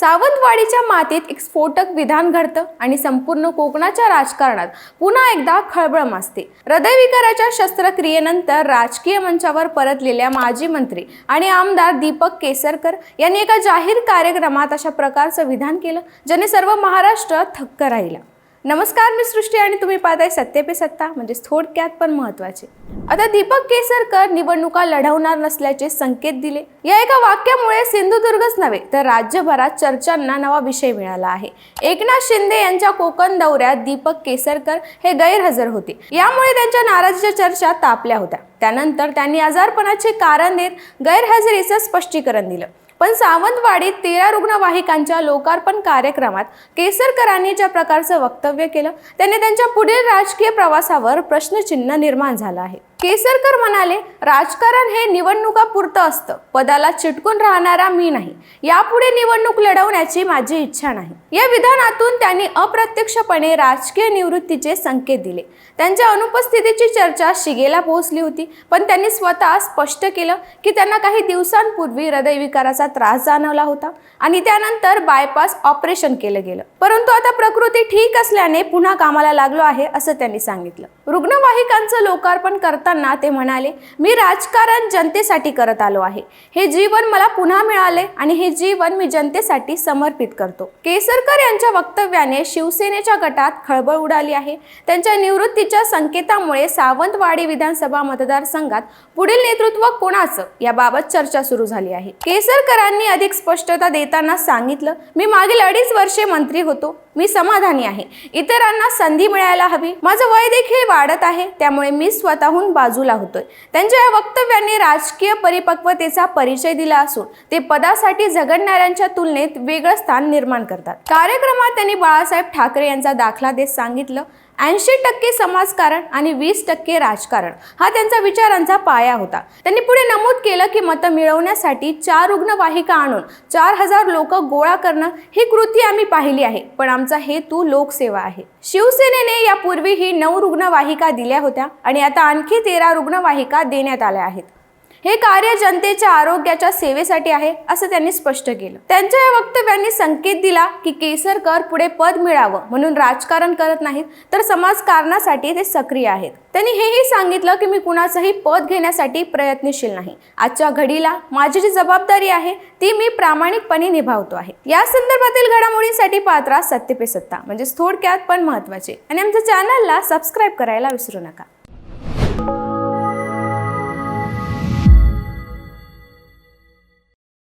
सावंतवाडीच्या मातीत एक स्फोटक विधान घडतं आणि संपूर्ण कोकणाच्या राजकारणात पुन्हा एकदा खळबळ माजते. हृदयविकाराच्या शस्त्रक्रियेनंतर राजकीय मंचावर परतलेल्या माजी मंत्री आणि आमदार दीपक केसरकर यांनी एका जाहीर कार्यक्रमात अशा प्रकारचं विधान केलं ज्याने सर्व महाराष्ट्र थक्क राहिला. नमस्कार मी सृष्टी आणि तुम्ही पाहताय सत्य पे सत्ता म्हणजे थोडक्यात पण महत्त्वाचे. आता दीपक केसरकर निवडणुका लढवणार नसल्याचे संकेत दिले. या एका वाक्यामुळे सिंधुदुर्गच नव्हे तर राज्यभरात चर्चांना नवा विषय मिळाला आहे. एकनाथ शिंदे यांच्या कोकण दौऱ्यात दीपक केसरकर हे गैरहजर होते. यामुळे त्यांच्या नाराजीच्या चर्चा तापल्या होत्या. त्यानंतर त्यांनी आजारपणाचे कारण देत गैरहजेरीचं स्पष्टीकरण दिलं. पण सावंतवाडीत तेरा रुग्णवाहिकांच्या लोकार्पण कार्यक्रमात केसरकरांनी ज्या प्रकारचं वक्तव्य केलं त्याने त्यांच्या पुढील राजकीय प्रवासावर प्रश्नचिन्ह निर्माण झालं आहे. केसरकर म्हणाले राजकारण हे निवडणुकापुरतं असतं. पदाला चिटकून राहणारा मी नाही. यापुढे निवडणूक लढवण्याची माझी इच्छा नाही. या विधानातून त्यांनी अप्रत्यक्षपणे राजकीय निवृत्तीचे संकेत दिले. त्यांच्या अनुपस्थितीची चर्चा शिगेला पोहोचली होती पण त्यांनी स्वतः स्पष्ट केलं की त्यांना काही दिवसांपूर्वी हृदयविकाराचा त्रास जाणवला होता आणि त्यानंतर बायपास ऑपरेशन केलं गेलं. परंतु आता प्रकृती ठीक असल्याने पुन्हा कामाला लागलो आहे असं त्यांनी सांगितलं. रुग्णवाहिकांचं लोकार्पण करता करताना ते म्हणाले मी राजकारण जनतेसाठी करत आलो आहे. हे जीवन मला पुन्हा मिळाले आणि हे जीवन मी जनतेसाठी समर्पित करतो. केसरकर यांच्या वक्तव्याने शिवसेनेच्या गटात खळबळ उडाली आहे. त्यांच्या निवृत्तीच्या संकेतामुळे सावंतवाडी विधानसभा मतदारसंघात पुढील नेतृत्व कोणाचं याबाबत चर्चा सुरू झाली आहे. केसरकरांनी अधिक स्पष्टता देताना सांगितलं मी मागील अडीच वर्षे मंत्री होतो. मी समाधानी आहे. इतरांना संधी मिळायला हवी. माझं वय देखील वाढत आहे. त्यामुळे मी स्वतःहून बाजूला होतोय. त्यांच्या या वक्तव्यांनी राजकीय परिपक्वतेचा परिचय दिला असून ते पदासाठी झगडणाऱ्यांच्या तुलनेत वेगळं स्थान निर्माण करतात. कार्यक्रमात त्यांनी बाळासाहेब ठाकरे यांचा दाखला देत सांगितलं. ऐंशी टक्के समाजकारण आणि वीस टक्के राजकारण हा त्यांचा विचारांचा पाया होता. त्यांनी पुढे नमूद केलं की मतं मिळवण्यासाठी चार रुग्णवाहिका आणून चार हजार लोक गोळा करणं ही कृती आम्ही पाहिली आहे पण आमचा हेतू लोकसेवा आहे. शिवसेनेने यापूर्वीही नऊ रुग्णवाहिका दिल्या होत्या आणि आता आणखी तेरा रुग्णवाहिका देण्यात आल्या आहेत. हे कार्य जनतेच्या आरोग्याच्या सेवेसाठी आहे असं त्यांनी स्पष्ट केलं. त्यांच्या या वक्तव्यांनी संकेत दिला की केसरकर पुढे पद मिळावं म्हणून राजकारण करत नाहीत तर समाजकारणासाठी ते सक्रिय आहेत. त्यांनी हेही सांगितलं की मी कुणाचंही पद घेण्यासाठी प्रयत्नशील नाही. आजच्या घडीला माझी जी जबाबदारी आहे ती मी प्रामाणिकपणे निभावतो आहे. या संदर्भातील घडामोडींसाठी पात्रा सत्य पे सत्ता म्हणजे थोडक्यात पण महत्त्वाचे आणि आमच्या चॅनलला सबस्क्राईब करायला विसरू नका.